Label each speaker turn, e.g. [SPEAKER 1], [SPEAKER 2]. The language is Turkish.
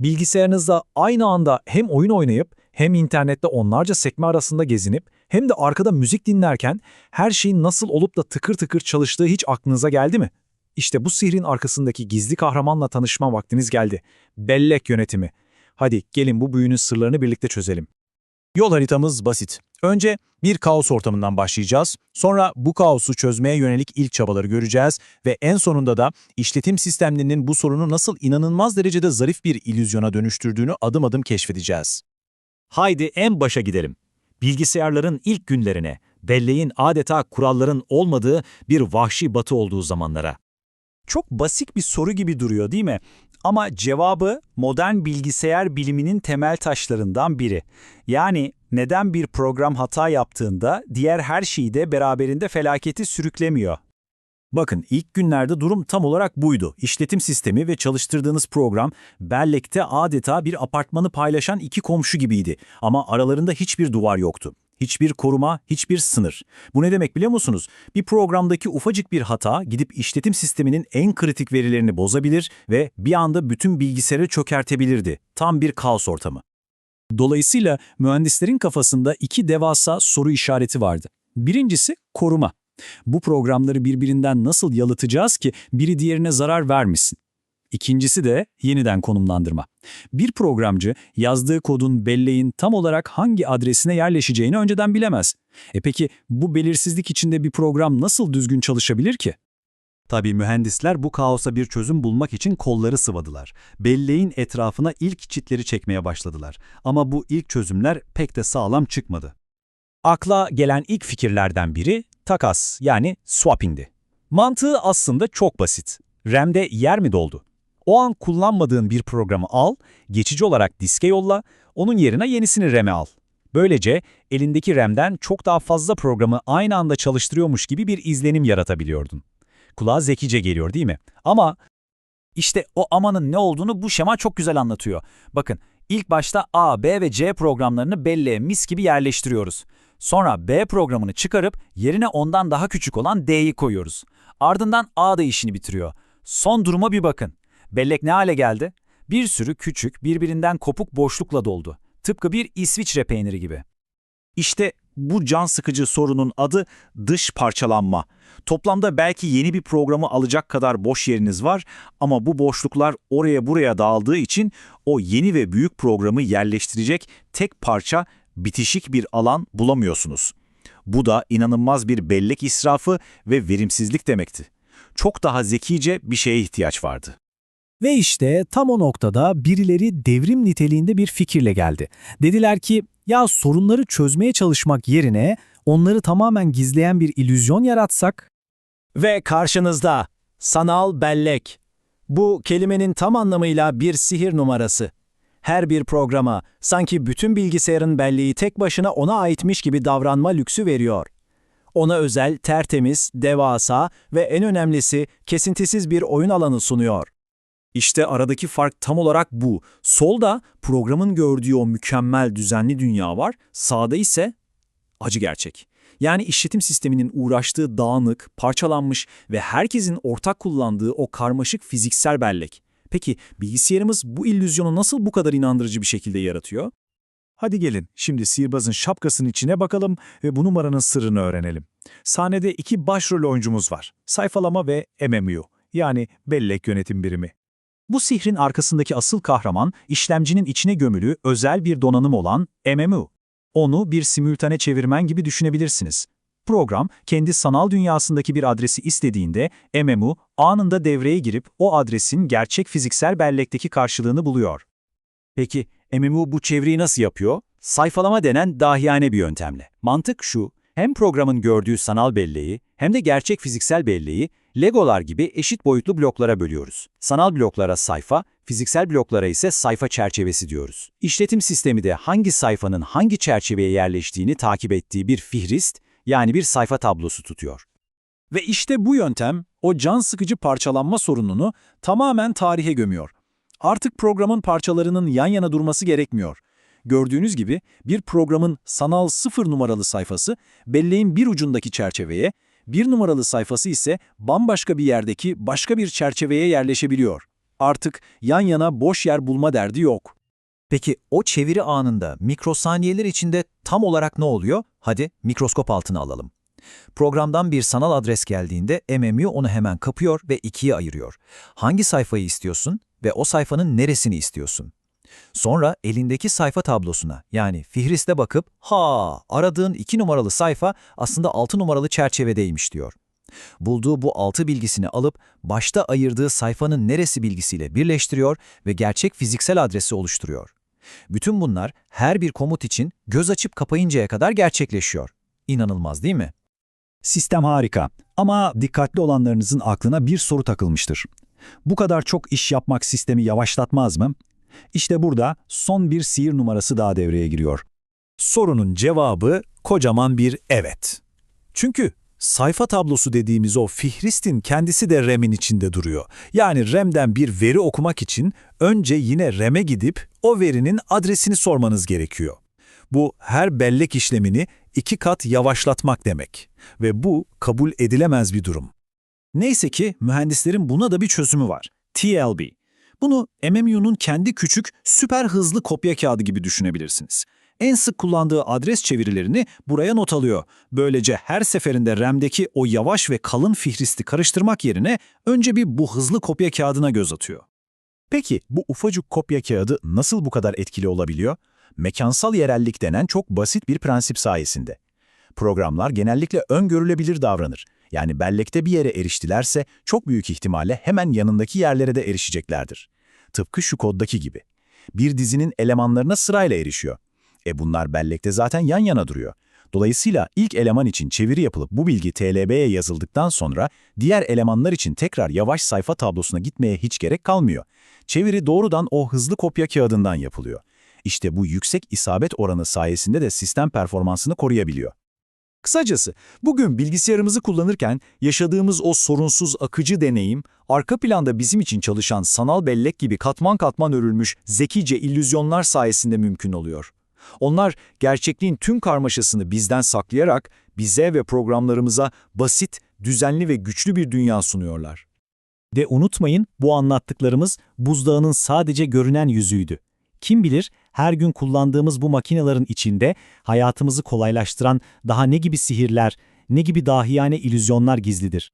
[SPEAKER 1] Bilgisayarınızda aynı anda hem oyun oynayıp hem internette onlarca sekme arasında gezinip hem de arkada müzik dinlerken her şeyin nasıl olup da tıkır tıkır çalıştığı hiç aklınıza geldi mi? İşte bu sihrin arkasındaki gizli kahramanla tanışma vaktiniz geldi. Bellek yönetimi. Hadi gelin bu büyünün sırlarını birlikte çözelim. Yol haritamız basit. Önce bir kaos ortamından başlayacağız. Sonra bu kaosu çözmeye yönelik ilk çabaları göreceğiz ve en sonunda da işletim sistemlerinin bu sorunu nasıl inanılmaz derecede zarif bir illüzyona dönüştürdüğünü adım adım keşfedeceğiz.
[SPEAKER 2] Haydi en başa gidelim. Bilgisayarların ilk günlerine, belleğin adeta kuralların olmadığı bir vahşi batı olduğu zamanlara. Çok basit bir soru gibi duruyor değil mi? Ama cevabı modern bilgisayar biliminin temel taşlarından biri. Yani neden bir program hata yaptığında diğer her şeyi de beraberinde felaketi sürüklemiyor?
[SPEAKER 1] Bakın ilk günlerde durum tam olarak buydu. İşletim sistemi ve çalıştırdığınız program bellekte adeta bir apartmanı paylaşan iki komşu gibiydi. Ama aralarında hiçbir duvar yoktu. Hiçbir koruma, hiçbir sınır. Bu ne demek biliyor musunuz? Bir programdaki ufacık bir hata gidip işletim sisteminin en kritik verilerini bozabilir ve bir anda bütün bilgisayarı çökertebilirdi. Tam bir kaos ortamı. Dolayısıyla mühendislerin kafasında iki devasa soru işareti vardı. Birincisi koruma. Bu programları birbirinden nasıl yalıtacağız ki biri diğerine zarar vermesin? İkincisi de yeniden konumlandırma. Bir programcı yazdığı kodun belleğin tam olarak hangi adresine yerleşeceğini önceden bilemez. E peki bu belirsizlik içinde bir program nasıl düzgün çalışabilir ki?
[SPEAKER 2] Tabii mühendisler bu kaosa bir çözüm bulmak için kolları sıvadılar. Belleğin etrafına ilk çitleri çekmeye başladılar. Ama bu ilk çözümler pek de sağlam çıkmadı.
[SPEAKER 1] Akla gelen ilk fikirlerden biri takas yani swapping'di. Mantığı aslında çok basit. RAM'de yer mi doldu? O an kullanmadığın bir programı al, geçici olarak diske yolla, onun yerine yenisini RAM'e al. Böylece elindeki RAM'den çok daha fazla programı aynı anda çalıştırıyormuş gibi bir izlenim yaratabiliyordun. Kulağa zekice geliyor değil mi? Ama
[SPEAKER 3] İşte o amanın ne olduğunu bu şema çok güzel anlatıyor. Bakın, ilk başta A, B ve C programlarını belleğe mis gibi yerleştiriyoruz. Sonra B programını çıkarıp yerine ondan daha küçük olan D'yi koyuyoruz. Ardından A da işini bitiriyor. Son duruma bir bakın. Bellek ne hale geldi? Bir sürü küçük, birbirinden kopuk boşlukla doldu. Tıpkı bir İsviçre peyniri gibi.
[SPEAKER 2] İşte bu can sıkıcı sorunun adı dış parçalanma. Toplamda belki yeni bir programı alacak kadar boş yeriniz var ama bu boşluklar oraya buraya dağıldığı için o yeni ve büyük programı yerleştirecek tek parça bitişik bir alan bulamıyorsunuz. Bu da inanılmaz bir bellek israfı ve verimsizlik demekti. Çok daha zekice bir şeye ihtiyaç vardı.
[SPEAKER 1] Ve işte tam o noktada birileri devrim niteliğinde bir fikirle geldi. Dediler ki ya sorunları çözmeye çalışmak yerine onları tamamen gizleyen bir illüzyon yaratsak?
[SPEAKER 3] Ve karşınızda sanal bellek. Bu kelimenin tam anlamıyla bir sihir numarası. Her bir programa sanki bütün bilgisayarın belleği tek başına ona aitmiş gibi davranma lüksü veriyor. Ona özel, tertemiz, devasa ve en önemlisi kesintisiz bir oyun alanı sunuyor.
[SPEAKER 1] İşte aradaki fark tam olarak bu. Solda programın gördüğü o mükemmel düzenli dünya var, sağda ise acı gerçek. Yani işletim sisteminin uğraştığı dağınık, parçalanmış ve herkesin ortak kullandığı o karmaşık fiziksel bellek. Peki bilgisayarımız bu illüzyonu nasıl bu kadar inandırıcı bir şekilde yaratıyor? Hadi gelin şimdi sihirbazın şapkasının içine bakalım ve bu numaranın sırrını öğrenelim. Sahnede iki başrol oyuncumuz var. Sayfalama ve MMU yani bellek yönetim birimi. Bu sihrin arkasındaki asıl kahraman işlemcinin içine gömülü özel bir donanım olan MMU. Onu bir simültane çevirmen gibi düşünebilirsiniz. Program kendi sanal dünyasındaki bir adresi istediğinde MMU anında devreye girip o adresin gerçek fiziksel bellekteki karşılığını buluyor.
[SPEAKER 2] Peki MMU bu çeviriyi nasıl yapıyor? Sayfalama denen dahiyane bir yöntemle. Mantık şu, hem programın gördüğü sanal belleği hem de gerçek fiziksel belleği Legolar gibi eşit boyutlu bloklara bölüyoruz. Sanal bloklara sayfa, fiziksel bloklara ise sayfa çerçevesi diyoruz. İşletim sistemi de hangi sayfanın hangi çerçeveye yerleştiğini takip ettiği bir fihrist, yani bir sayfa tablosu tutuyor.
[SPEAKER 1] Ve işte bu yöntem o can sıkıcı parçalanma sorununu tamamen tarihe gömüyor. Artık programın parçalarının yan yana durması gerekmiyor. Gördüğünüz gibi bir programın sanal sıfır numaralı sayfası belleğin bir ucundaki çerçeveye, bir numaralı sayfası ise bambaşka bir yerdeki başka bir çerçeveye yerleşebiliyor. Artık yan yana boş yer bulma derdi yok.
[SPEAKER 4] Peki o çeviri anında mikrosaniyeler içinde tam olarak ne oluyor? Hadi mikroskop altına alalım. Programdan bir sanal adres geldiğinde MMU onu hemen kapıyor ve ikiye ayırıyor. Hangi sayfayı istiyorsun ve o sayfanın neresini istiyorsun? Sonra elindeki sayfa tablosuna yani Fihrist'e bakıp ha aradığın 2 numaralı sayfa aslında 6 numaralı çerçevedeymiş diyor. Bulduğu bu 6 bilgisini alıp başta ayırdığı sayfanın neresi bilgisiyle birleştiriyor ve gerçek fiziksel adresi oluşturuyor. Bütün bunlar her bir komut için göz açıp kapayıncaya kadar gerçekleşiyor. İnanılmaz değil mi?
[SPEAKER 5] Sistem harika ama dikkatli olanlarınızın aklına bir soru takılmıştır. Bu kadar çok iş yapmak sistemi yavaşlatmaz mı? İşte burada son bir sihir numarası daha devreye giriyor.
[SPEAKER 1] Sorunun cevabı kocaman bir evet. Çünkü sayfa tablosu dediğimiz o Fihrist'in kendisi de RAM'in içinde duruyor. Yani RAM'den bir veri okumak için önce yine RAM'e gidip o verinin adresini sormanız gerekiyor. Bu her bellek işlemini iki kat yavaşlatmak demek ve bu kabul edilemez bir durum. Neyse ki mühendislerin buna da bir çözümü var. TLB. Bunu MMU'nun kendi küçük, süper hızlı kopya kağıdı gibi düşünebilirsiniz. En sık kullandığı adres çevirilerini buraya not alıyor. Böylece her seferinde RAM'deki o yavaş ve kalın fihristi karıştırmak yerine önce bir bu hızlı kopya kağıdına göz atıyor.
[SPEAKER 2] Peki bu ufacık kopya kağıdı nasıl bu kadar etkili olabiliyor? Mekansal yerellik denen çok basit bir prensip sayesinde. Programlar genellikle öngörülebilir davranır. Yani bellekte bir yere eriştilerse çok büyük ihtimalle hemen yanındaki yerlere de erişeceklerdir. Tıpkı şu koddaki gibi. Bir dizinin elemanlarına sırayla erişiyor. E bunlar bellekte zaten yan yana duruyor. Dolayısıyla ilk eleman için çeviri yapılıp bu bilgi TLB'ye yazıldıktan sonra diğer elemanlar için tekrar yavaş sayfa tablosuna gitmeye hiç gerek kalmıyor. Çeviri doğrudan o hızlı kopya kağıdından yapılıyor. İşte bu yüksek isabet oranı sayesinde de sistem performansını koruyabiliyor.
[SPEAKER 1] Kısacası bugün bilgisayarımızı kullanırken yaşadığımız o sorunsuz akıcı deneyim, arka planda bizim için çalışan sanal bellek gibi katman katman örülmüş zekice illüzyonlar sayesinde mümkün oluyor. Onlar gerçekliğin tüm karmaşasını bizden saklayarak bize ve programlarımıza basit, düzenli ve güçlü bir dünya sunuyorlar.
[SPEAKER 5] De unutmayın bu anlattıklarımız buzdağının sadece görünen yüzüydü. Kim bilir her gün kullandığımız bu makinelerin içinde hayatımızı kolaylaştıran daha ne gibi sihirler, ne gibi dahiyane illüzyonlar gizlidir.